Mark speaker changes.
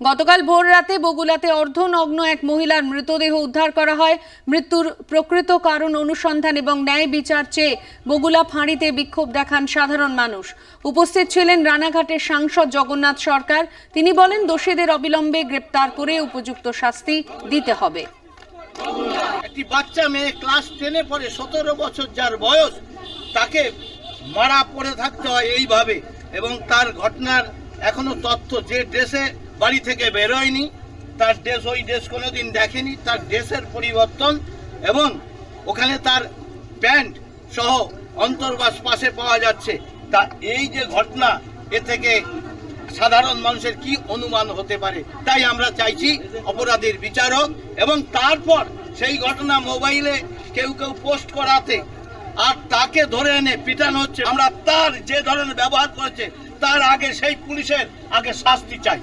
Speaker 1: গতকাল ভোর রাতে বগুলাতে অর্ধনগ্ন এক মহিলার মৃতদেহ উদ্ধার করা হয়। মৃত্যুর প্রকৃত কারণ অনুসন্ধান এবং ন্যায় বিচার চেয়ে বগুলা ফাঁড়িতে বিক্ষোভ দেখান সাধারণ মানুষ। উপস্থিত ছিলেন রানাঘাটের সাংসদ জগন্নাথ সরকার। তিনি বলেন, দোষীদের অবিলম্বে গ্রেপ্তার করে উপযুক্ত শাস্তি দিতে হবে।
Speaker 2: একটি বাচ্চা মেয়ে ক্লাস টেনে পড়ে, সতেরো বছর যার বয়স, তাকে মারা পড়ে থাকতে হয় এইভাবে। এবং তার ঘটনার এখনও তথ্য যে ড্রেসে বাড়ি থেকে বেরোয়নি। তার ড্রেস ওই ড্রেস কোনোদিন দেখেনি। তার ড্রেসের পরিবর্তন এবং ওখানে তার প্যান্ট সহ অন্তর্বাস পাশে পাওয়া যাচ্ছে। তা এই যে ঘটনা, এ থেকে সাধারণ মানুষের কি অনুমান হতে পারে? তাই আমরা চাইছি অপরাধীর বিচারক এবং তারপর সেই ঘটনা মোবাইলে কেউ কেউ পোস্ট করাতে। আর তাকে ধরে এনে পিটানো হচ্ছে। আমরা তার যে ধরনের ব্যবহার করেছে, তার আগে সেই পুলিশের আগে শাস্তি চাই।